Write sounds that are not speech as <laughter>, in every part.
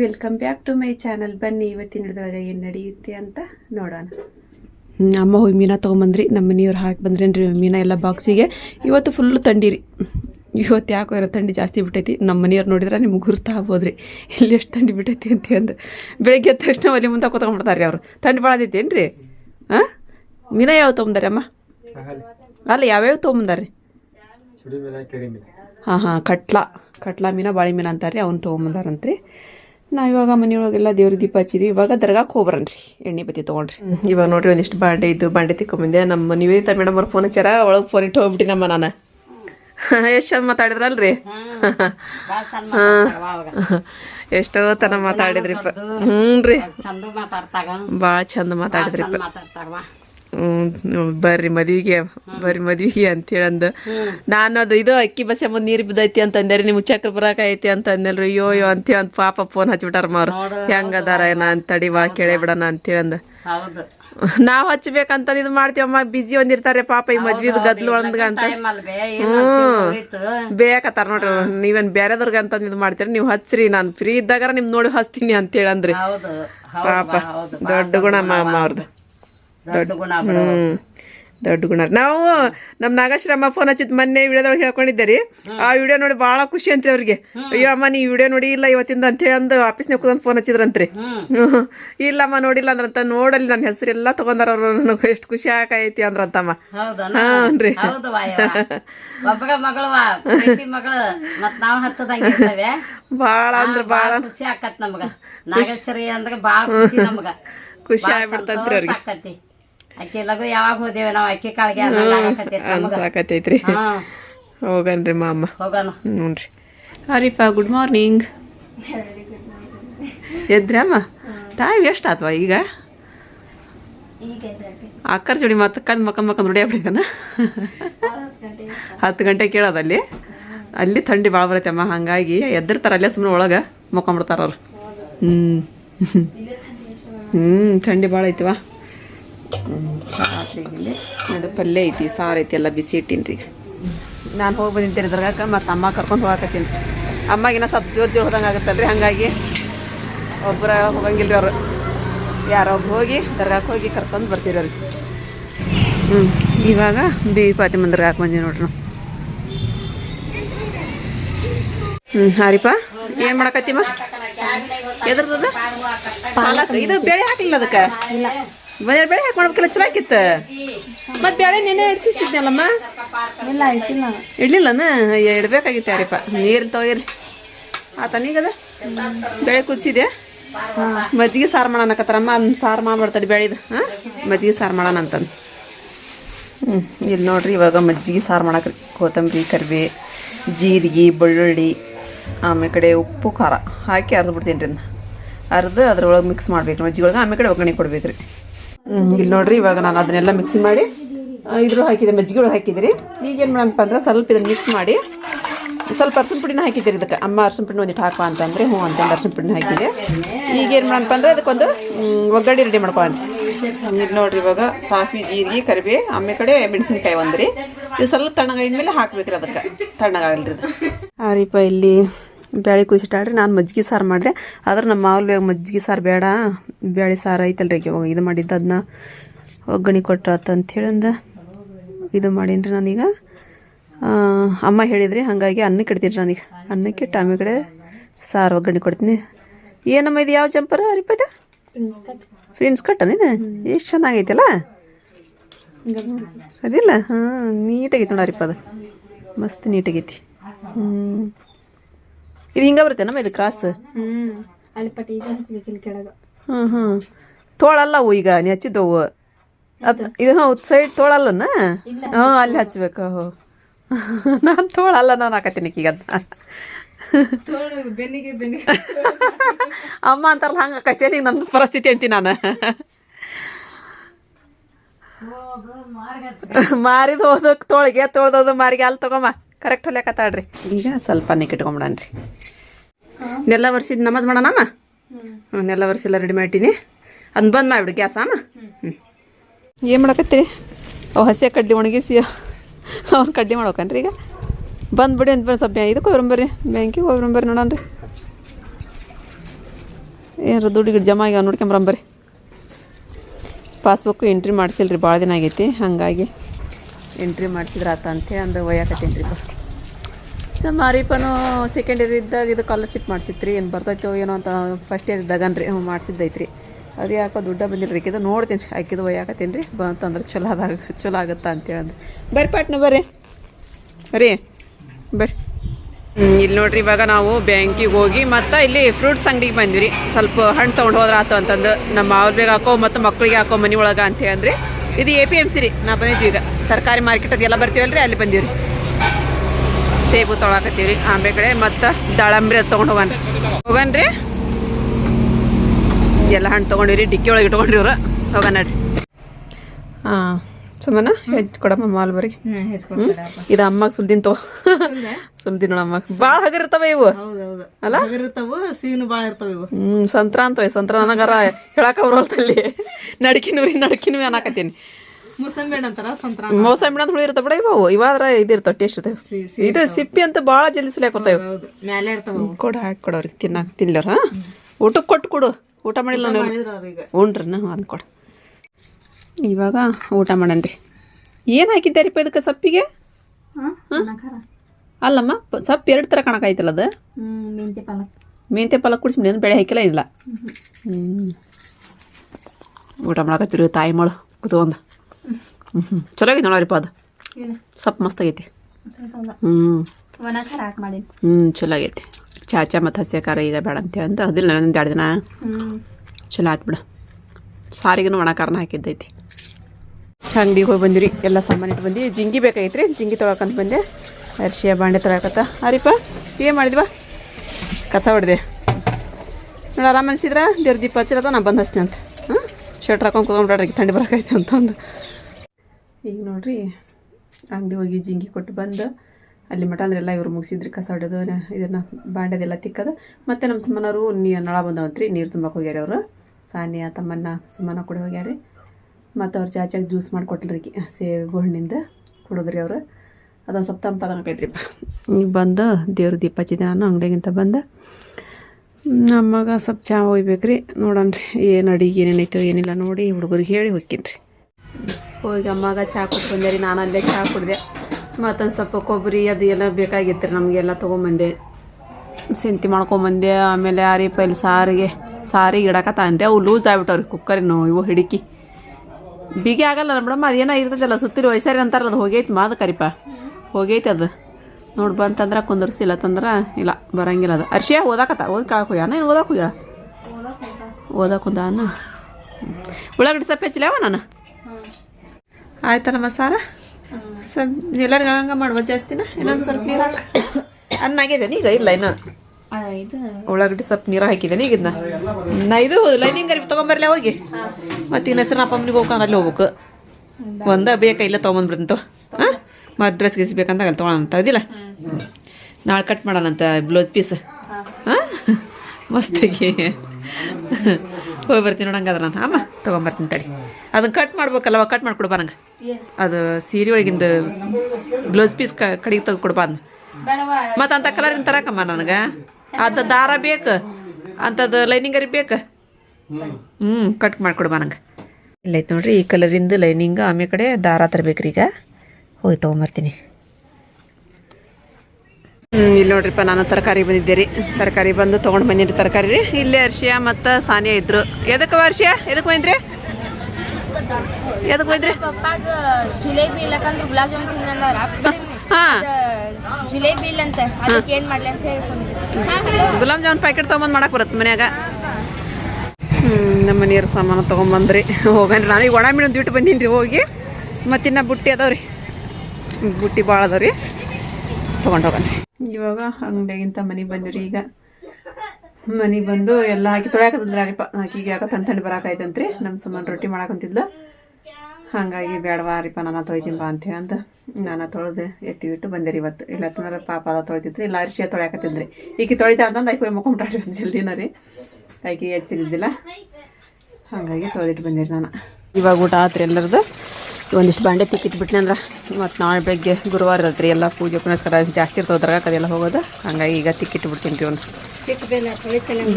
Welcome back to my channel ಬನ್ನಿ ಇವತ್ತಿನ ಹಿಡಿದಾಗ ಏನು ನಡೆಯುತ್ತೆ ಅಂತ ನೋಡೋಣ. ಅಮ್ಮ ಹೋಗಿ ಮೀನಾ ತೊಗೊಂಬಂದ್ರಿ. ನಮ್ಮ ಮನೆಯವ್ರು ಹಾಕಿ ಬಂದ್ರೇನ್ರಿ ಮೀನಾ ಎಲ್ಲ ಬಾಕ್ಸಿಗೆ ಇವತ್ತು ಫುಲ್ಲು ತಂಡಿರಿ. ಇವತ್ತು ಯಾಕೋ ಇರೋ ಥಂಡಿ ಜಾಸ್ತಿ ಬಿಟ್ಟೈತಿ. ನಮ್ಮ ಮನೆಯವ್ರು ನೋಡಿದ್ರೆ ನಿಮ್ಗೆ ಗುರ್ತಾಗ್ಬೋದ್ರಿ. ಇಲ್ಲಿ ಎಷ್ಟು ತಂಡಿ ಬಿಟ್ಟೈತಿ ಅಂತ ಅಂದು ಬೆಳಗ್ಗೆ ಎದ್ದ ತಕ್ಷಣ ಒಲೆ ಮುಂದೆ ಕೂತ್ಕೊಂಡ್ಬಿಡ್ತಾರೆ ರೀ ಅವರು. ತಂಡಿ ಭಾಳ ಆದೈತಿ ಏನು ರೀ ಹಾಂ ಮೀನಾ ಯಾವ ತೊಗೊಂಬಂದಾರೆ ಅಮ್ಮ? ಅಲ್ಲ ಯಾವ್ಯಾವ ತೊಗೊಂಬಂದಾರೆ ಹಾಂ ಹಾಂ ಕಟ್ಲಾ. ಕಟ್ಲಾ ಮೀನಾ ಬಾಳೆ ಮೀನ ಅಂತಾರೆ ಅವ್ನು ತೊಗೊಂಬಂದಾರಂತ್ರಿ. ನಾವು ಇವಾಗ ಮನೆಯೊಳಗೆಲ್ಲ ದೇವ್ರ ದೀಪ ಹಚ್ಚಿದ್ವಿ. ಇವಾಗ ದರ್ಗಾಕ್ಕೆ ಹೋಗ್ಬರನ್ರಿ ಎಣ್ಣೆ ಬತ್ತಿ ತೊಗೊಂಡ್ರಿ. ಇವಾಗ ನೋಡ್ರಿ ಒಂದಿಷ್ಟು ಬಾಂಡೆ ಇದ್ದು ಬಾಂಡೆ ತಿಕ್ಕೊಂಬಂದೆ. ನಮ್ಮ ನಿವೇದಿತ ಮೇಡಮ್ ಅವ್ರ ಫೋನ್ ಹಚ್ಚಾರ ಒಳಗೆ ಫೋನ್ ಇಟ್ಟು ಹೋಗ್ಬಿಟ್ಟಿ ನಮ್ಮ ನಾನು. <laughs> ಎಷ್ಟು ಚಂದ ಮಾತಾಡಿದ್ರಲ್ರಿ? <laughs> ಎಷ್ಟೋ ತನ ಮಾತಾಡಿದ್ರಿಪ್ಪ. ಹ್ಞೂ ರೀ ಭಾಳ ಚಂದ ಹ್ಞೂ ಬರ್ರಿ ಮದ್ವಿಗೆ ಬರ್ರಿ ಮದ್ವಿಗೆ ಅಂದ ನಾನು ಅದು ಇದು ಅಕ್ಕಿ ಬಸ್ ಮುಂದೆ ನೀರು ಬಿದ್ದೈತಿ ಅಂತ ಅಂದ್ಯಾರಿ ನಿಮ್ಗೆ ಚಕ್ರ ಬರಾಕ ಐತಿ ಅಂತ ಅಂದಲ್ರಿ ಅಯ್ಯೋ ಅಯ್ಯೋ ಅಂತೇಳಿ ಅಂತ ಪಾಪ ಫೋನ್ ಹಚ್ಬಿಟ್ಟಾರ ಅವ್ರು ಹೆಂಗದಾರ ಅದಾರ ಅಂತ ತಡಿವಾ ಕೇಳೇ ಬಿಡೋಣ ಅಂತೇಳಿ ಅಂದ ನಾವ್ ಹಚ್ಬೇಕಂತ ಇದು ಮಾಡ್ತೀವಮ್ಮ ಬಿಜಿ ಒಂದಿರ್ತಾರೆ ಪಾಪ ಈ ಮದ್ವಿದ್ ಗದ್ಲು ಒಂದ್ಗಂತ ಅಂತ. ಏನು ಬೇಕತ್ತಾರ ನೋಡ್ರಿ ನೀವೇನ್ ಬೇರೆದವ್ರಿಗೆ ಅಂತ ಇದು ಮಾಡ್ತೀರಿ ನೀವು ಹಚ್ರಿ ನಾನು ಫ್ರೀ ಇದ್ದಾಗ ನಿಮ್ ನೋಡಿ ಹಚ್ತೀನಿ ಅಂತ ಹೇಳಂದ್ರಿ ಪಾಪ ದೊಡ್ಡ ಗುಣ ಅಮ್ಮ ಅವ್ರದ್ದು ದೊಡ್ಡ ಗುಣ ಹ್ಮ್. ದೊಡ್ಡ ಗುಣ. ನಾವು ನಮ್ಮ ನಾಗಶ್ರಮ ಫೋನ್ ಹಚ್ಚಿದ್ ಮೊನ್ನೆ ವಿಡಿಯೋದೊಳಗೆ ಹೇಳ್ಕೊಂಡಿದ್ದೆ ರೀ. ಆ ವಿಡಿಯೋ ನೋಡಿ ಭಾಳ ಖುಷಿ ಅಂತ ಅವ್ರಿಗೆ. ಅಯ್ಯೋ ಅಮ್ಮ ನೀ ವಿಡಿಯೋ ನೋಡಿ ಇಲ್ಲ ಇವತ್ತಿಂದ ಅಂತ ಹೇಳಿ ಅಂದು ಆಫೀಸ್ನಾಗ ಕೂದಂತ ಫೋನ್ ಹಚ್ಚಿದ್ರಂತ್ರಿ. ಇಲ್ಲಮ್ಮ ನೋಡಿಲ್ಲ ಅಂದ್ರಂತ ನೋಡಲ್ಲಿ ನನ್ನ ಹೆಸರೆಲ್ಲ ತಗೊಂಡಾರ ಅವ್ರು ನನಗೆ ಎಷ್ಟು ಖುಷಿ ಆಕೈತಿ ಅಂದ್ರಂತಮ್ಮ. ಹೌದನ? ರೀ. ನಾವ್ ಭಾಳ ಅಂದ್ರೆ ಭಾಳ ಬಾಳ ಖುಷಿ ಆಕತ್ ನಮಗ. ನಾಗೇಶ್ವರಿ ಅಂದ್ರೆ ಖುಷಿ ನಮಗ. ಖುಷಿ ಆಗ್ಬಿಡ್ತಂತ್ರಿ ಅವ್ರಿಗೆ. ಅಕ್ಕಿ ಲಗು ಯಾವಾಗ ಹೋದೇವೆ ನಾವು ಅಕ್ಕಿ ಕಾಳಿಗೆ ಅನ್ಸಾಕತೈತ್ರಿ ಹಾ ಹೋಗನ್ರಿ ಮಾಮ. ಹೋಗೋಣ. ಹ್ಞೂ ರೀ. ಹರಿಪ್ಪ ಗುಡ್ ಮಾರ್ನಿಂಗ್ ಎದ್ರಮ್ಮ ಟೈಮ್ ಎಷ್ಟು ಆತ್ವ ಈಗ? ಅಕ್ಕರ ಜೋಡಿ ಮತ್ತೆ ಕಣ್ಣು ಮಕ್ಕ ಮಕ್ಕ ನೋಡಿ ಆಗ್ಬಿಟ್ಟಿದ್ದಾನ ಹತ್ತು ಗಂಟೆ ಕೇಳೋದು ಅಲ್ಲಿ. ಅಲ್ಲಿ ಥಂಡಿ ಭಾಳ ಬರುತ್ತೆ ಅಮ್ಮ ಹಾಗಾಗಿ ಎದ್ದಿರ್ತಾರೆ ಅಲ್ಲೇ ಸುಮ್ಮನೆ ಒಳಗೆ ಮಕ್ಕೊಂಬಿಡ್ತಾರ ಅವ್ರು. ಹ್ಞೂ ಹ್ಞೂ ಥಂಡಿ ಭಾಳ ಐತಿವ? ಇಲ್ಲಿ ಅದು ಪಲ್ಯ ಐತಿ, ಸಾರು ಐತಿ, ಎಲ್ಲ ಬಿಸಿ ಇಟ್ಟಿನ್ರಿ ನಾನು ಹೋಗಿ ಬಂದಿದ್ದೇನೆ ದರ್ಗಾಕ, ಮತ್ತು ಅಮ್ಮ ಕರ್ಕೊಂಡು ಹೋಗಾಕತ್ತೀನಿ. ಅಮ್ಮಗಿನ ಸ್ವಲ್ಪ ಜೋರು ಜೋರು ಹೋದಂಗೆ ಆಗುತ್ತಲ್ರಿ, ಹಾಗಾಗಿ ಒಬ್ಬರ ಹೋಗಂಗಿಲ್ಲ ಅವರು. ಯಾರೋ ಒಬ್ರು ಹೋಗಿ ದರ್ಗಾಕ್ಕೆ ಹೋಗಿ ಕರ್ಕೊಂಡು ಬರ್ತೀರಿ ಹ್ಞೂ ಇವಾಗ ಬಿ ಫಾತಿಮನ್ ಹಾಕಿ ಬಂದೀವಿ ನೋಡ್ರಿ ನಾವು. ಹ್ಞೂ ಹಾರಿಪ್ಪ, ಏನು ಮಾಡಕತ್ತೀಮ್ಮ? ಎದ್ರದ್ದು? ಪಾಲಕ್, ಇದು ಬೇಳೆ ಹಾಕಲಿಲ್ಲ ಅದಕ್ಕೆ? ಮನೇಲಿ ಬೇಳೆ ಹಾಕಿ ಮಾಡ್ಬೇಕಲ್ಲ ಚಲೋ ಆಕಿತ್ತು ಮತ್ತೆ ಬೇಳೆ ನೆನೆ ಇಡ್ಸಿಸಿದ್ನಲ್ಲಮ್ಮ? ಇಲ್ಲ ಇಡ್ಲಿಲ್ಲನ? ಅಯ್ಯ ಇಡ್ಬೇಕಾಗಿತ್ತು ಯಾರಿಪ್ಪ? ನೀರು ತಗೋರಿ ಆತ ನೀಗದ? ಬೇಳೆ ಕುದಿಸಿದೆ ಮಜ್ಜಿಗೆ ಸಾರು ಮಾಡೋಣಕತ್ತಾರಮ್ಮ ಅದನ್ನ ಸಾರು ಮಾಡ್ಬಿಡ್ತಾರೆ ಬೇಳೆದು ಹಾಂ? ಮಜ್ಜಿಗೆ ಸಾರು ಮಾಡೋಣ ಅಂತಂದು. ಹ್ಞೂ ಇಲ್ಲಿ ನೋಡ್ರಿ ಇವಾಗ ಮಜ್ಜಿಗೆ ಸಾರು ಮಾಡಕ್ಕೆ ಕೊತ್ತಂಬರಿ ಕರಿಬೇ ಜೀರಿಗೆ ಬೆಳ್ಳುಳ್ಳಿ ಆಮೇಲೆ ಕಡೆ ಉಪ್ಪು ಖಾರ ಹಾಕಿ ಅರ್ದು ಬಿಡ್ತೀನಿ ರೀ ಅರ್ದು ಅದ್ರೊಳಗೆ ಮಿಕ್ಸ್ ಮಾಡ್ಬೇಕು ಮಜ್ಜಿಗೆ ಒಳಗೆ ಆಮೇಲೆ ಕಡೆ ಒಗ್ಗರಣೆ ಕೊಡ್ಬೇಕು ರೀ ಇಲ್ಲಿ ನೋಡ್ರಿ, ಇವಾಗ ನಾನು ಅದನ್ನೆಲ್ಲ ಮಿಕ್ಸ್ ಮಾಡಿ ಇದ್ರೂ ಹಾಕಿದೆ ಮಜ್ಜಿಗೆ ಹಾಕಿದ್ರಿ. ಈಗ ಏನು ಮಾಡಪ್ಪ ಅಂದ್ರೆ ಸ್ವಲ್ಪ ಇದನ್ನು ಮಿಕ್ಸ್ ಮಾಡಿ, ಸ್ವಲ್ಪ ಅರ್ಸಿನ ಪುಡಿನ ಹಾಕಿದ್ದೀರಿ ಇದಕ್ಕೆ. ಅಮ್ಮ ಅರ್ಶಿನ ಪುಡಿನ ಒಂದಿಟ್ಟು ಹಾಕುವ ಅಂತಂದ್ರೆ ಹ್ಞೂ ಅಂತಂದು ಅರ್ಶಿನ ಪುಡಿನ ಹಾಕಿದೆ. ಈಗ ಏನು ಮಾಡಪ್ಪ ಅಂದ್ರೆ ಅದಕ್ಕೊಂದು ಒಗ್ಗರಣೆ ರೆಡಿ ಮಾಡ್ಕೊಂಡು ಇದು ನೋಡ್ರಿ ಇವಾಗ ಸಾಸಿವೆ, ಜೀರಿಗೆ ಕರಿಬೇ ಆಮೇಲೆ ಕಡೆ ಮೆಣಸಿನ್ಕಾಯಿ ಒಂದ್ರಿ. ಇದು ಸ್ವಲ್ಪ ತಣ್ಣಗಾದ್ಮೇಲೆ ಹಾಕ್ಬೇಕ್ರಿ ಅದಕ್ಕೆ. ತಣ್ಣಗಾಗಲ್ರಿ ಆ ರೀಪ ಇಲ್ಲಿ ಬ್ಯಾಳೆ ಕುದಿಸಿಟ್ಟಾಡ್ರಿ ನಾನು ಮಜ್ಜಿಗೆ ಸಾರು ಮಾಡಿದೆ. ಆದ್ರೆ ನಮ್ಮ ಮಾವಲ್ ಮಜ್ಜಿಗೆ ಸಾರು ಬೇಡ ಬ್ಯಾಳೆ ಸಾರು ಐತಲ್ರಿ ಇದು ಮಾಡಿದ್ದು ಅದನ್ನ ಒಗ್ಗರಣೆ ಕೊಟ್ರಾತ ಅಂಥೇಳಂದ ಇದು ಮಾಡೀನಿ ರೀ ನಾನೀಗ ಅಮ್ಮ ಹೇಳಿದ್ರಿ, ಹಾಗಾಗಿ ಅನ್ನಕ್ಕೆ ಇಡ್ತೀನಿ ನನಗೆ. ಅನ್ನಕ್ಕೆ ಆಮೇಲೆ ಕಡೆ ಸಾರು ಒಗ್ಗರಣೆ ಕೊಡ್ತೀನಿ. ಏನಮ್ಮ ಇದು, ಯಾವ ಜಂಪರ ಅರಿಪದ? ಇದು ಫ್ರೆಂಡ್ಸ್ ಕಟ್ಟನ ಇದು? ಎಷ್ಟು ಚೆನ್ನಾಗೈತಲ್ಲ? ಅದಿಲ್ಲ? ಹಾಂ ನೀಟಾಗೈತೆ ನೋಡ್ರಿಪ್ಪ ಅದು ಮಸ್ತ್ ನೀಟಾಗೈತಿ. ಹ್ಞೂ ಇದು ಹಿಂಗೆ ಬರುತ್ತೆ ಇದು ಕ್ರಾಸ್. ಹ್ಮ್. ಅಲ್ಲಿ ಪಟ್ಟಿ ಇದು ಹಚ್ಬೇಕು ಇಲ್ಲಿ ಕೆಳಗ. ಹ್ಞೂ ಹ್ಞೂ ತೋಳಲ್ಲ ಅವು ಈಗ ನೀ ಹಚ್ಚಿದ್ದವು. ಅದು ಇದು ಹಾಂ ಸೈಡ್ ತೋಳಲ್ಲನ? ಹಾಂ ಅಲ್ಲಿ ಹಚ್ಬೇಕು ಹೋ. <laughs> ನಾನು ತೋಳಲ್ಲ ನಾನು ಹಾಕತ್ತೀನಿ ಈಗ <laughs> ಅಮ್ಮ ಅಂತಾರಲ್ಲ ಹಂಗೆ ಆಕೈತೆ ಈಗ ನನ್ನ ಪರಿಸ್ಥಿತಿ ಅಂತೀನಿ ನಾನು. ಮಾರಿದ ಹೋದಕ್ಕೆ ತೋಳಿಗೆ ತೋಳ್ದೋದು ಮಾರಿಗೆ ಅಲ್ಲಿ ತಗೊಮ್ಮ ಕರೆಕ್ಟ್ ಹೊಲ್ಯಾಕತ್ತಾಳ್ರಿ ಈಗ ಸ್ವಲ್ಪ ನೀಕ್ ಇಟ್ಕೊಂಬಿಡನ್ರಿ. ನೆಲ್ಲ ವರ್ಷಿದ ನಮಾಜ್ ಮಾಡೋಣಮ್ಮ? ಹ್ಞೂ ನೆಲ್ಲ ವರ್ಷ ಎಲ್ಲ ರೆಡಿ ಮಾಡಿಟ್ಟಿನಿ ಅದನ್ನ ಬಂದ್ ಮಾಡಿಬಿಡಿ ಗ್ಯಾಸ್ ಅಮ್ಮ ಹ್ಞೂ ಏನು ಮಾಡಕತ್ತೀರಿ? ಅವು ಹಸಿ ಕಡ್ಲಿ ಒಣಗಿಸಿ ಅವ್ರು ಕಡ್ಲಿ ಮಾಡ್ಬೇಕನ್ರಿ ಈಗ. ಬಂದ್ಬಿಡಿ ಅಂತ ಬರ್ರಿ ಸ್ವಲ್ಪ ಇದಕ್ಕೆ ಹೋಗ್ರಿ ಬರ್ರಿ. ಬ್ಯಾಂಕಿಗೆ ಹೋಗ್ರಿ ಬರ್ರಿ ನೋಡೋಣ ರೀ ಏನಾರ ದುಡ್ಡು ಗಿಡ ಜಮಾ ಆಗ್ಯಾವ ನೋಡ್ಕೊಂಬರಂಬರಿ ಪಾಸ್ಬುಕ್ ಎಂಟ್ರಿ ಮಾಡಿಸಿಲ್ರಿ ಭಾಳ ದಿನ ಆಗೈತಿ. ಹಾಗಾಗಿ ಎಂಟ್ರಿ ಮಾಡಿಸಿದ್ರೆ ಆತ ಅಂತೇಳಿ ಅಂದು ಒಯ್ಯಾಕತ್ತೇನೆ ರೀ ನಮ್ಮ ಮಾರೀಪನು ಸೆಕೆಂಡ್ ಇಯರ್ ಇದ್ದಾಗ ಇದು ಸ್ಕಾಲರ್ಶಿಪ್ ಮಾಡಿಸಿತ್ರಿ, ಏನು ಬರ್ತೈತೋ ಏನೋ ಅಂತ ಫಸ್ಟ್ ಇಯರ್ ಇದ್ದಾಗನ್ರಿ ಹ್ಞೂ ಮಾಡಿಸಿದ್ದೈತ್ರಿ. ಅದು ಯಾಕೋ ದುಡ್ಡ ಬಂದಿಲ್ಲ ರೀ ಇದು ನೋಡ್ತೀನಿ ಆಕಿದು ಒಯ್ಯಾಕತ್ತೇನು ರೀ ಬಂತಂದ್ರೆ ಚಲೋ ಅದಾಗ ಚಲೋ ಆಗುತ್ತಾ? ಅಂತೇಳಂದ್ರೆ ಬರ್ರಿ ಪಾಟ್ನ, ಬರ್ರಿ. ರೀ ಬರ್ರಿ. ಇಲ್ಲಿ ನೋಡ್ರಿ, ಇವಾಗ ನಾವು ಬ್ಯಾಂಕಿಗೆ ಹೋಗಿ ಮತ್ತು ಇಲ್ಲಿ ಫ್ರೂಟ್ಸ್ ಅಂಗಡಿಗೆ ಬಂದ್ವಿ ಸ್ವಲ್ಪ ಹಣ್ಣು ತೊಗೊಂಡು ಹೋದ್ರೆ ಆತು ಅಂತಂದು ನಮ್ಮ ಅವ್ರಿಗೆ ಹಾಕೋ ಮತ್ತು ಮಕ್ಕಳಿಗೆ ಹಾಕೋ ಮನೆ ಒಳಗೆ ಅಂತ ಇದು ಎ ಪಿ ಎಂ ಸಿ ರೀ, ನಾ ಬಂದಿದ್ವಿ ಈಗ. ತರಕಾರಿ ಮಾರ್ಕೆಟ್ ಅದೆಲ್ಲ ಬರ್ತೀವಲ್ರಿ? ಅಲ್ಲಿ ಬಂದೀವಿ ರೀ ಸೇಬು ತೊಗೊಳಕತ್ತೀವಿ ರೀ ಆಂಬೆ ಕಡೆ ಮತ್ತು ದಾಳಂಬ್ರಿ ಅದು ತೊಗೊಂಡು ಹೋಗನ್ರಿ ಹೋಗನ್ರಿ. ಎಲ್ಲ ಹಣ್ಣು ತೊಗೊಂಡಿವ್ರಿ ಡಿಕ್ಕಿ ಒಳಗೆ ಇಟ್ಕೊಂಡಿವ್ರು ಹೋಗೋಣ ನಡ್ರಿ. ಹಾಂ ಸುಮ್ಮನ ಹೆಚ್ಚು ಕೊಡಮ್ಮ ಮಾಲ್ ಬರ್ರಿ. ಇದ ಅಮ್ಮ ಇದು ಅಮ್ಮಗೆ ಸುಲ್ದಿನ ತಗೋ. ಸುಲ್ದಿನ ನೋಡ ಅಮ್ಮ ಭಾಳ ಹಗರಿರ್ತಾವ ಇವು. ಅಲ್ಲ? ಸೀನು ಭಾಳ ಇರ್ತಾವ ಇವು. ಹ್ಮ್ ಸಂತ್ರ ಅಂತ ಸಂತ್ರ ನನಗಾರ ಹೇಳಕ ಬರೋಲ್ತಲ್ಲಿ ನಡ್ಕಿನವ್ರಿ ನಡ್ಕಿನವಿ ಅನ್ನಕತ್ತೀನಿ. ಮುಸಂಬಿ ಹಣ್ಣ್ ಅಂತಾರ ಸಂತ್ರ ಮೋಸಂಬಿ ಅಂತ ಹುಳಿ ಇರ್ತಾವ ಬಿಡ ಇವು ಇವಾದ್ರ ಇದು ಇರ್ತಾವ ಟೇಸ್ಟ್ ಇರ್ತಾವ ಇದು ಸಿಪ್ಪಿ ಅಂತ ಭಾಳ ಜಲ್ದಿ ಸುಲಿಯಾಕ ಬರ್ತಾವ. ಹೌದು ಮ್ಯಾಲೆ ಇರ್ತಾವ ಅವು. ಕೊಡು ಹಾಕಿ ಕೊಡೋರಿಗೆ ತಿನ್ನಾಕ ತಿನ್ಲರ ಊಟಕ್ಕೆ ಕೊಟ್ಟು ಕೊಡು. ಊಟ ಮಾಡಿಲ್ಲ ನೀವು ಮಾಡಿದ್ರ ಅವ್ರೀಗ ಉಣ್ರಿ ನಾ ಅಂದ್ ಕೊಡು. ಇವಾಗ ಊಟ ಮಾಡನ್ರಿ ಏನು ಹಾಕಿದ್ದಾರಿಪ್ಪ ಇದಕ್ಕೆ ಸಪ್ಪಿಗೆ? ಅಲ್ಲಮ್ಮ ಸಪ್ಪ ಎರಡು ಥರ ಕಾಣಕಾಯ್ತಲ್ಲ ಅದು? ಮೆಂತೆ ಪಾಲಕ್. ಕುಡಿಸಿ ಏನು ಬೆಳೆ ಹಾಕಿಲ್ಲ ಇಲ್ಲ ಹ್ಞೂ ಊಟ ಮಾಡಕತ್ತಿರು ತಾಯಿ ಮಳು ಕುತ್ಕೊಂಡು. ಚಲೋ ಆಗೈತಿ ನೋಡ್ರಿಪ್ಪ ಅದು ಸ್ವಲ್ಪ ಸೊಪ್ಪು ಮಸ್ತ್ ಆಗೈತಿ. ಹ್ಞೂ ಹ್ಞೂ ಚಲೋ ಆಗೈತಿ. ಚಾಚಾ ಮತ್ತು ಹಸಿ ಖಾರ ಈಗ ಬೇಡ ಅಂತ ಅಂತ ಅದಿಲ್ಲ ನನ್ನ ಎರಡು ದಿನ. ಚಲೋ ಆಯ್ತು ಬಿಡು. ಸಾರಿಗೂ ಒಣ ಖಾರನ ಹಾಕಿದ್ದೈತಿ. ಅಂಗಡಿಗೆ ಹೋಗಿ ಬಂದಿರಿ ಎಲ್ಲ ಸಾಮಾನು ಇಟ್ಟು ಬಂದು ಜಿಂಗಿ ಬೇಕಾಗಿತ್ತು ಜಿಂಗಿ ತೊಳಕಂತ ಬಂದೆ. ಅರ್ಶಿಯ ಬಾಂಡೆ ತೊಳಕತ್ತ. ಅರಿಪ ಏನು ಮಾಡಿದ್ವಾ? ಕಸ ಹೊಡೆದೆ. ನೋಡಿ ಆರಾಮ ಅನ್ಸಿದ್ರ? ದೇವ್ರ ದೀಪ ಹಚ್ಚಿರದ ನಾ ಬಂದ್ ಹಚ್ತೀನಿ ಅಂತ. ಶರ್ಟ್ ಹಾಕೊಂಡು ಕುತ್ಕೊಂಡ್ಬಿಡ್ರಿ ಥಂಡಿ ಬರೋಕೈತೆ ಅಂತಂದು. ಈಗ ನೋಡ್ರಿ, ಅಂಗಡಿ ಹೋಗಿ ಜಿಂಗಿ ಕೊಟ್ಟು ಬಂದು. ಅಲ್ಲಿ ಮಠ ಅಂದ್ರೆ ಎಲ್ಲ ಇವ್ರು ಮುಗಿಸಿದ್ರಿ, ಕಸ ಹೊಡೆದು ಇದನ್ನು ಬಾಂಡೆದೆಲ್ಲ ತಿಕ್ಕದು. ಮತ್ತು ನಮ್ಮ ಸುಮ್ಮನವರು ನೀ ನಳ ಬಂದವಂತ್ರಿ, ನೀರು ತುಂಬಕ್ಕೆ ಹೋಗ್ಯಾರ ಅವರು. ಸಾನಿಯಾ, ತಮ್ಮನ್ನ ಸುಮ್ಮನ ಕೂಡ ಹೋಗ್ಯಾರಿ. ಮತ್ತು ಅವ್ರು ಚಾಚಾಗಿ ಜ್ಯೂಸ್ ಮಾಡಿಕೊಟ್ಲ್ರಿ ಸೇಬು ಹಣ್ಣಿಂದ ಕುಡಿದ್ರಿ ಅವರು. ಅದೊಂದು ಸ್ವಲ್ಪ ತಂಪದನಕೈತ್ರಿಪ್ಪ ಈಗ ಬಂದು ದೇವ್ರ ದೀಪ ಹಚ್ಚಿದೆ ನಾನು ಅಂಗಡಿಗಿಂತ ಬಂದು. ನಮ್ಮಗ ಸ್ವಲ್ಪ ಚಹಾ ಒಯ್ಬೇಕ್ರಿ. ನೋಡನ್ರಿ ಏನು ಅಡಿಗೆ ಏನೇನೈತೋ ಏನಿಲ್ಲ ನೋಡಿ ಹುಡುಗರಿಗೆ ಹೇಳಿ ರೀ ಹೋಗಿ ಅಮ್ಮಾಗ ಚಹಾ ಕೊಟ್ಟು ರೀ, ನಾನು ಅಲ್ಲೇ ಚಹಾ ಕುಡಿದೆ. ಮತ್ತೊಂದು ಸ್ವಲ್ಪ ಕೊಬ್ಬರಿ ಅದು ಎಲ್ಲ ಬೇಕಾಗಿತ್ತು ರೀ ನಮಗೆಲ್ಲ ತೊಗೊಂಬಂದೆ. ಸಿಂತಿ ಮಾಡ್ಕೊಂಬಂದೆ, ಆಮೇಲೆ ಆರಿಫೈಲ್ ಸಾರಿಗೆ ಸಾರಿಗೆ ಇಡಕತ್ತಾನ್ರಿ ಅವು ಲೂಸ್ ಆಗ್ಬಿಟ್ಟವ್ರಿ ಕುಕ್ಕರಿನ ಇವು ಹಿಡಿಕಿ. ಬಿಗಿ ಆಗಲ್ಲ ಬಿಡಮ್ಮ, ಅದೇನೋ ಇರ್ತದಲ್ಲ ಸುತ್ತಿರಿ ವಯಸ್ಸಾರಿ ಅಂತಾರಲ್ಲ, ಅದು ಹೋಗೈತಿ ಮಾದ ಕರಿಪ. ಹೋಗೈತಿ ಅದು. ನೋಡಿ ಬಂತಂದ್ರೆ ಕುಂದರ್ಸಿಲ್ಲ ತಂದ್ರೆ ಇಲ್ಲ ಬರಂಗಿಲ್ಲ ಅದು. ಅರ್ಶಿಯ ಓದಾಕತ್ತ? ಓದ್ ಹೋಗ್ಯಾನ ಏನು ಓದಕ್ಕೆ ಹೋಗ್ಯಾಳ ಓದಕ್ಕೆ ಹೋದಾನ ಉಳ್ಳಾಗಡ್ಡಿ ಸಪ್ಪೆ ಹಚ್ಚಿಲ್ಲವ ನಾನು ಆಯ್ತನಮ್ಮ ಸಾರ? ಸರ್ ಎಲ್ಲರಿಗೂ ಹಂಗೆ ಮಾಡುವ ಜಾಸ್ತಿನ ಇನ್ನೊಂದು ಸ್ವಲ್ಪ ನೀರು ಹಾಕ. ಅನ್ನ ಆಗಿದ್ದೇನೆ ಈಗ ಇಲ್ಲ ಇನ್ನು? ಉಳ್ಳಾಗಡ್ಡಿ ಸ್ವಲ್ಪ ನೀರು ಹಾಕಿದ್ದೇನೆ ಈಗ ಇದನ್ನ ನಾ ಇದು ಲೈನಿಂಗ್ ಅರಿವಿ ತೊಗೊಂಬರ್ಲಿ ಹೋಗಿ? ಮತ್ತೆ ಇನ್ನ ಹೆಸರು ನಪ್ಪಮ್ಮನಿಗೆ ಹೋಗ್ಕೊಂಡು ಅಲ್ಲಿ ಹೋಗ್ಬೇಕು. ಒಂದ ಬೇಕಾ ಇಲ್ಲ ತೊಗೊಂಬಂದ್ಬಿಡ್ತು ಹಾಂ? ಮತ್ತು ಡ್ರೆಸ್ ಗಿಸ್ ಬೇಕಂತ ಅಲ್ಲಿ ತೊಗೊಳಂತ ಇದಿಲ್ಲ ನಾಳೆ ಕಟ್ ಮಾಡೋಣಂತ ಬ್ಲೌಸ್ ಪೀಸ್ ಹಾಂ? ಮಸ್ತಾಗಿ. ಹೋಗಿ ಬರ್ತೀನಿ ನೋಡಂಗಾದ್ರೆ ನಾನು. ಅಮ್ಮ ತೊಗೊಂಬರ್ತೀನಿ ತಡಿ. ಅದನ್ನ ಕಟ್ ಮಾಡ್ಬೇಕಲ್ಲವ ಕಟ್ ಮಾಡಿಕೊಡ್ಬಾ ನಂಗೆ. ಅದು ಸೀರೆ ಒಳಗಿಂದ ಬ್ಲೌಸ್ ಪೀಸ್ ಕಡೆಗೆ ತೆಗೆದು ಕೊಡ್ಬಾ ಅದನ್ನ ಬೇಡವಾ? ಮತ್ತು ಅಂಥ ಕಲರಿನ ತರಕಮ್ಮ ನನಗೆ. ಅಂಥ ದಾರ ಬೇಕು. ಅಂಥದ್ದು ಲೈನಿಂಗ್ ಅರಿ ಬೇಕು. ಹ್ಞೂ ಕಟ್ ಮಾಡಿಕೊಡ್ಬಾ ನಂಗೆ. ಇಲ್ಲೈತೆ ನೋಡ್ರಿ ಈ ಕಲರಿಂದು ಲೈನಿಂಗ್ ಆಮೇಲೆ ಕಡೆ ದಾರ ತರಬೇಕ್ರಿ ಈಗ ಹೋಗಿ ತೊಗೊಂಬರ್ತೀನಿ. ಇಲ್ಲಿ ನೋಡ್ರಿಪ್ಪ, ನಾನು ತರಕಾರಿ ಬಂದಿದ್ದೆ ರೀ ತರಕಾರಿ ಬಂದು ತೊಗೊಂಡು ಬಂದಿದ್ರಿ ತರಕಾರಿ ರೀ ಇಲ್ಲೇ ಅರ್ಷಿಯಾ ಮತ್ತು ಸಾನಿಯಾ ಇದ್ರು. ಎದಕ್ಕೆ ಅರ್ಷಿಯಾ ಎದಕ್ಕೆ ಬಂದ್ರಿ ಎದಕ್ಕೆ ಬಂದ್ರಿ ಗುಲಾಬ್ ಜಾಮೂನ್ ತಿನ್ನಲ್ಲ ಅದಕ್ಕೆ ಗುಲಾಬ್ ಜಾಮೂನ್ ಪ್ಯಾಕೆಟ್ ತೊಗೊಂಬಂದು ಮಾಡಕ್ಕೆ ಬರುತ್ತೆ ಮನ್ಯಾಗ. ಹ್ಞೂ ನಮ್ಮ ಮನೆಯವ್ರ ಸಾಮಾನು ತೊಗೊಂಬಂದ್ರಿ ಹೋಗನ್ರಿ. ನಾನು ಈಗ ಒಣ ಮೀನು ಬಿಟ್ಟು ಬಂದೀನಿ ರೀ ಹೋಗಿ. ಮತ್ತಿನ್ನ ಬುಟ್ಟಿ ಅದಾವ್ರಿ. ಬುಟ್ಟಿ ಭಾಳ ಅದಾವ್ರಿ. ತೊಗೊಂಡು ಹೋಗನ್ರಿ. ಇವಾಗ ಅಂಗಡಿಯಾಗಿಂತ ಮನೆಗೆ ಬಂದಿರಿ ಈಗ. ಮನೆಗೆ ಬಂದು ಎಲ್ಲ ಹಾಕಿ ತೊಳ್ಯಾಕತ್ತಂದ್ರಿಪ್ಪ ಆಕಿಗೆ ಯಾಕೆ ತಣ್ಣ ತಣ್ಣಿ ಬರಾಕೈತಂತ್ರಿ ನಮ್ಮ ಸುಮ್ಮನೆ ರೊಟ್ಟಿ ಮಾಡಾಕಂತಿದ್ಲು ಹಾಗಾಗಿ ಬೇಡವಾ ರೀಪ ನಾನು ತೊಳಿತೀನಿ ಬಾ ಅಂತ ಹೇಳಂತ ನಾನು ತೊಳೆದು ಎತ್ತಿ ಬಿಟ್ಟು ಬಂದಿರಿ ಇವತ್ತು. ಇಲ್ಲ ಅಂತಂದ್ರೆ ಪಾಪ ಅದ ತೊಳಿತಿದ್ರಿ ಇಲ್ಲ ಅರಿಶಿಯ ತೊಳ್ಯಾಕತ್ತಿದ್ರಿ ಈಕಿ ತೊಳಿತಾ ಅಂತಂದು ಆಕೆ ಒಂದು ಜಲ್ದಿನ ರೀ. ಆಕೆ ಹಂಗಾಗಿ ಹಾಗಾಗಿ ತೊಳೆದಿಟ್ಟು ಬಂದಿರಿ ನಾನು. ಇವಾಗ ಊಟ ಆತ್ರಿ ಎಲ್ಲರದು? ಒಂದಿಷ್ಟು ಬಾಂಡೆ ತಿಕ್ಕಿಟ್ಬಿಟ್ನೆ ಅಂದ್ರೆ, ಮತ್ತು ನಾಳೆ ಬೆಳಗ್ಗೆ ಗುರುವಾರ ಇರತ್ತೆ ರೀ ಎಲ್ಲ ಪೂಜೆ ಪುನಸ್ಕಾರ ಜಾಸ್ತಿ ಇರ್ತವೆ ದರ್ಗಾಕ್ ಅದೆಲ್ಲ ಹೋಗೋದು. ಹಂಗಾಗಿ ಈಗ ತಿಕ್ಕಿಟ್ಬಿಡ್ತೀನಿ ರೀ ಒಂದು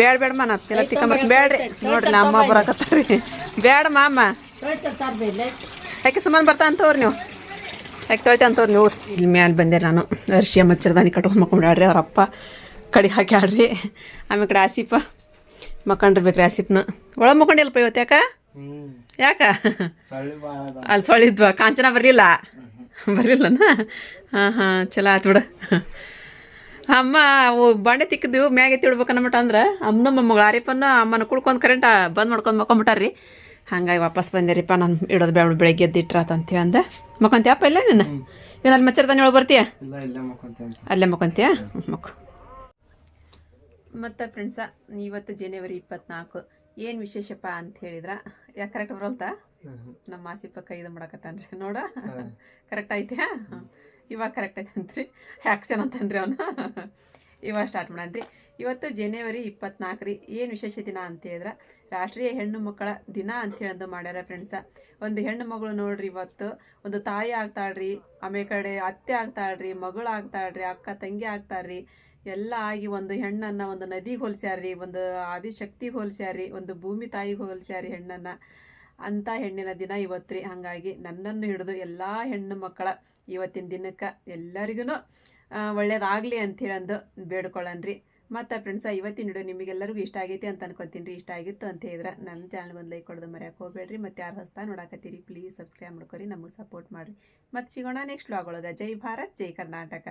ಬೇಡ ಬೇಡ ಎಲ್ಲ ತಿಕ್ಕಂಬರ್ತೀನಿ ಬೇಡ್ರಿ. ನೋಡ್ರಿ ನಮ್ಮ ಅಮ್ಮ ಬರಾಕತ್ತಾರ. ರೀ ಬೇಡ ಮಾಮ. ಯಾಕೆ ಸುಮ್ಮನೆ ಬರ್ತಾ ಅಂತವ್ರಿ ನೀವು? ಯಾಕೆ ತೊಯ್ತೆ ಅಂತವ್ರಿ ನೀವು? ಇಲ್ಲಿ ಮ್ಯಾಲೆ ಬಂದೆ ನಾನು. ಅರ್ಶಿಯ ಮಚ್ಚರದಾನಿ ಕಟ್ಕೊಂಡು ಮಕ್ಕೊಂಡಾಡ್ರಿ ಅವ್ರ ಅಪ್ಪ ಕಡಿ ಹಾಕಿ ಆಡ್ರಿ. ಆಮೇಲೆ ಕಡೆ ಆಸಿಪ ಮಕ್ಕಂಡಿರ್ಬೇಕ್ರಿ ಆಸಿಪ್ನ. ಒಳ ಮಕ್ಕೊಂಡಿಲ್ಪ ಇವತ್ತು ಯಾಕ? ಯಾಕ? ಅಲ್ಲಿ ಸೊಳಿದ್ವ ಕಾಂಚನ ಬರಲಿಲ್ಲ. ಬರಲಿಲ್ಲನ? ಹಾಂ ಹಾಂ ಚಲೋ ಆತು ಬಿಡು. ಅಮ್ಮ ಅವು ಬಾಂಡೆ ತಿಕ್ಕಿದ್ವು ಮ್ಯಾಗ ಎತ್ತಿ ಇಡ್ಬೇಕನ್ನಬಿಟ್ಟು ಅಂದ್ರೆ. ಅಮ್ಮನ ಮೊಮ್ಮಗಳು ಆರಿಪನ್ನ ಅಮ್ಮನ ಕುಡ್ಕೊಂಡು ಕರೆಂಟ ಬಂದ್ ಮಾಡ್ಕೊಂಡು ಮಕ್ಕೊಂಬಿಟ್ಟಾರ್ರಿ. ಹಂಗಾಗಿ ವಾಪಸ್ ಬಂದಿರಿಪ್ಪ ನಾನು ಇಡೋದು ಬೇಡ ಬೆಳಗ್ಗೆ ಎದ್ದು ಅಂತ ಅಂತೇಳಿ ಅಂದೆ. ಮಕ್ಕೊಂತ್ಯಪ್ಪ ಇಲ್ಲ ನೀನು ಏನು ಅಲ್ಲಿ ಮಚ್ಚರ್ದಾನೆ ಒಳಗೆ ಬರ್ತೀಯ? ಇಲ್ಲ ಇಲ್ಲೇ ಮಕ್ಕೊಂತೇನೆ ಅಲ್ಲೇ ಮಕ್ಕೊಂತೀಯ? ಮಕ್ಕ. ಮತ್ತು ಫ್ರೆಂಡ್ಸ ಇವತ್ತು ಜನವರಿ ಇಪ್ಪತ್ನಾಲ್ಕು. ಏನು ವಿಶೇಷಪ್ಪ ಅಂತ ಹೇಳಿದ್ರ? ಯಾಕೆ ಕರೆಕ್ಟ್ ಬರಲ್ತಾ ನಮ್ಮ ಆಸಿಪ ಕೈದು ಮಾಡಕತ್ತಾನ್ರಿ. ನೋಡ. ಕರೆಕ್ಟ್ ಐತೆ? ಇವಾಗ ಕರೆಕ್ಟ್ ಐತೆ ಅಂತ್ರಿ ಆ್ಯಕ್ಷನ್ ಅಂತನ್ರಿ ಅವನು. ಇವಾಗ ಸ್ಟಾರ್ಟ್ ಮಾಡನ್ರಿ. ಇವತ್ತು ಜನವರಿ ಇಪ್ಪತ್ನಾಲ್ಕು ರೀ ಏನು ವಿಶೇಷ ದಿನ ಅಂತ ಹೇಳಿದ್ರೆ? ರಾಷ್ಟ್ರೀಯ ಹೆಣ್ಣು ಮಕ್ಕಳ ದಿನ ಅಂತ ಹೇಳೋದು ಮಾಡ್ಯಾರ ಫ್ರೆಂಡ್ಸ ಒಂದು ಹೆಣ್ಣು ಮಗಳು ನೋಡ್ರಿ ಇವತ್ತು. ಒಂದು ತಾಯಿ ಆಗ್ತಾಳ್ರಿ. ಆಮೇಲೆ ಕಡೆ ಅತ್ತೆ ಆಗ್ತಾಳ್ರಿ. ಮಗಳು ಆಗ್ತಾಳ್ರಿ. ಅಕ್ಕ ತಂಗಿ ಆಗ್ತಾಳ್ರಿ. ಎಲ್ಲ ಆಗಿ ಒಂದು ಹೆಣ್ಣನ್ನ ಒಂದು ನದಿಗೆ ಹೋಲಿಸ್ಯಾರ್ರಿ, ಒಂದು ಆದಿಶಕ್ತಿಗೆ ಹೋಲಿಸ್ಯಾರ್ರಿ, ಒಂದು ಭೂಮಿ ತಾಯಿಗೆ ಹೋಲಿಸ್ಯಾರಿ ಹೆಣ್ಣನ್ನ. ಅಂಥ ಹೆಣ್ಣಿನ ದಿನ ಇವತ್ತು ರೀ ಹಾಗಾಗಿ ನನ್ನನ್ನು ಹಿಡಿದು ಎಲ್ಲ ಹೆಣ್ಣು ಮಕ್ಕಳ ಇವತ್ತಿನ ದಿನಕ್ಕೆ ಎಲ್ಲರಿಗೂ ಒಳ್ಳೇದಾಗಲಿ ಅಂತೇಳಿ ಅಂದು ಬೇಡ್ಕೊಳ್ಳನ್ರಿ ಮತ್ತು ಫ್ರೆಂಡ್ಸ ಇವತ್ತಿನ ವಿಡಿಯೋ ನಿಮಗೆಲ್ಲರಿಗೂ ಇಷ್ಟ ಆಗೈತಿ ಅಂತ ಅನ್ಕೊತೀನಿ ರೀ. ಇಷ್ಟ ಆಗಿತ್ತು ಅಂತ ಹೇಳಿದ್ರೆ ನನ್ನ ಚಾನಲ್ಗೆ ಒಂದು ಲೈಕ್ ಕೊಡೋದು ಮರ್ಯಾಕೆ ಹೋಗ್ಬೇಡ್ರಿ. ಮತ್ತು ಯಾರು ಹೊಸ್ತ ನೋಡಾಕತ್ತೀರಿ ಪ್ಲೀಸ್ ಸಬ್ಸ್ಕ್ರೈಬ್ ಮಾಡ್ಕೊರಿ, ನಮಗೆ ಸಪೋರ್ಟ್ ಮಾಡಿರಿ. ಮತ್ತು ಸಿಗೋಣ ನೆಕ್ಸ್ಟ್ ವ್ಲಾಗ್ ಒಳಗೆ. ಜೈ ಭಾರತ್, ಜೈ ಕರ್ನಾಟಕ.